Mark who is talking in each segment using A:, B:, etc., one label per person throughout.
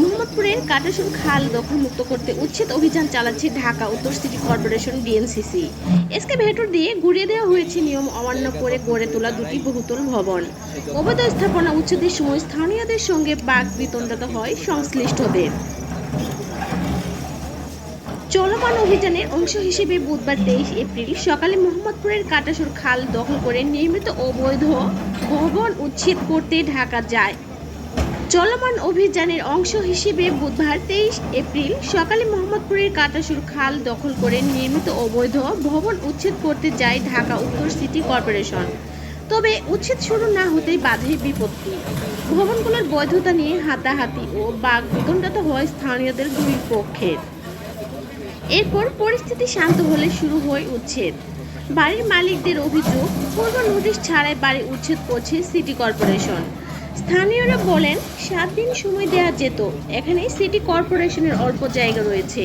A: মোহাম্মদপুরের কাটাসুর খাল দখলমুক্ত করতে উচ্ছেদ অভিযান চালাচ্ছে ঢাকা উত্তর city corporation DNCC. Excavator দিয়ে ঘুরিয়ে দেওয়া হয়েছে নিয়ম অমান্য করে গড়ে তোলা দুটি বহুতল ভবন। অবৈধ স্থাপনা উচ্ছেদের সময় স্থানীয়দের সঙ্গে বাঘ বিতণ্ডতা হয় সংশ্লিষ্টদের। চলমান অভিযানের অংশ হিসেবে বুধবার তেইশ এপ্রিল সকালে মোহাম্মদপুরের কাটাসুর খাল দখল করে নির্মিত অবৈধ ভবন উচ্ছেদ করতে ঢাকা যায়। চলমান অভিযানের অংশ হিসেবে বুধবার তেইশ এপ্রিল সকালে মোহাম্মদপুরের কাটাসুর খাল দখল করে নির্মিত অবৈধ ভবন উচ্ছেদ করতে যায় ঢাকা উত্তর সিটি কর্পোরেশন। তবে উচ্ছেদ শুরু না হতেই বাধে বিপত্তি। ভবনগুলোর বৈধতা নিয়ে হাতাহাতি ও বাঘ বিতণ্ডতা হয় স্থানীয়দের দুই পক্ষের। এরপর পরিস্থিতি শান্ত হলে শুরু হয় উচ্ছেদ। বাড়ির মালিকদের অভিযোগ, পূর্ব নোটিশ ছাড়াই বাড়ি উচ্ছেদ করছে সিটি কর্পোরেশন। স্থানীয়রা বলেন, সাত দিন সময় দেওয়া যেত। এখানে সিটি কর্পোরেশনের অল্প জায়গা রয়েছে।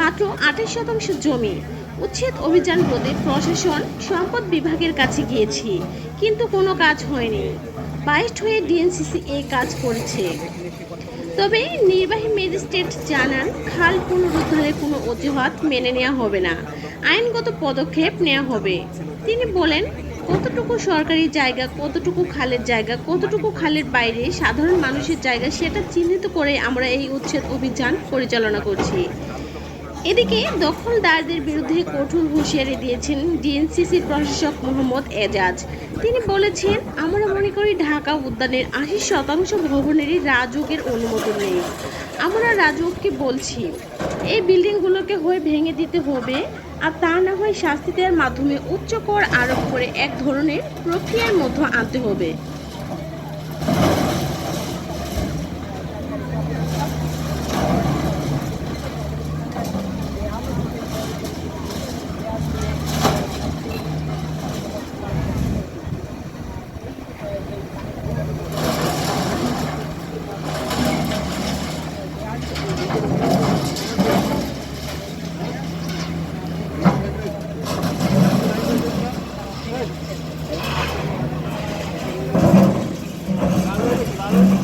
A: মাত্র আঠাশ শতাংশ জমি। উচ্ছেদ অভিযান রোধে প্রশাসন, সম্পদ বিভাগের কাছে গিয়েছি, কিন্তু কোনো কাজ হয়নি। বাইশ হয়ে ডিএনসিসি এই কাজ করেছে। তবে নির্বাহী ম্যাজিস্ট্রেট জানান, খাল পুনরুদ্ধারের কোনো অজুহাত মেনে নেওয়া হবে না। আইনগত পদক্ষেপ নেওয়া হবে। তিনি বলেন কতটুকু সরকারি জায়গা, কতটুকু খালের জায়গা, কতটুকু খালের বাইরে সাধারণ মানুষের জায়গা, সেটা চিহ্নিত করে আমরা এই উচ্ছেদ অভিযান পরিচালনা করছি। এদিকে দখলদারদের বিরুদ্ধে কঠোর হুঁশিয়ারি দিয়েছেন ডিএনসিসির প্রশাসক মোহাম্মদ এজাজ। তিনি বলেছেন, আমরা মনে করি ঢাকা উদ্যানের আশি শতাংশ ভবনেরই রাজুকের অনুমোদন নেই। আমরা রাজুককে বলছি, এই বিল্ডিংগুলোকে হয়ে ভেঙে দিতে হবে আর তা না হয় শাস্তি দেওয়ার মাধ্যমে উচ্চ কর আরোপ করে এক ধরনের প্রক্রিয়ার মধ্যে আনতে হবে।
B: Thank you.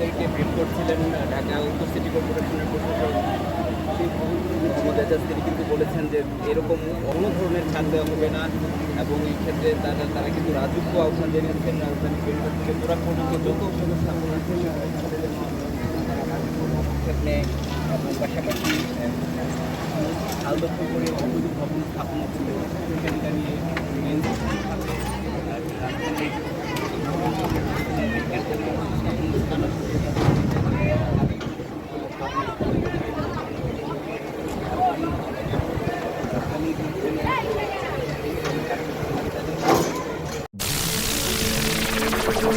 B: কর্মীদেরকে ব্রিফ করছিলেন ঢাকা উত্তর সিটি কর্পোরেশনের প্রশাসক। মোহাম্মদ এজাজ, তিনি কিন্তু বলেছেন যে এরকম কোনো ধরনের ছাড় দেওয়া হবে না এবং এই ক্ষেত্রে তারা তারা কিন্তু রাজস্ব আহ্বান জানিয়েছেন, রাজধানী থেকে তোরা পর্যন্ত যত স্থাপন আছে সেখানে এবং পাশাপাশি দখল করে অবৈধ ভবন স্থাপন ছিল সেখানটা নিয়ে মেন রাজধানীর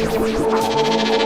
B: Thank you.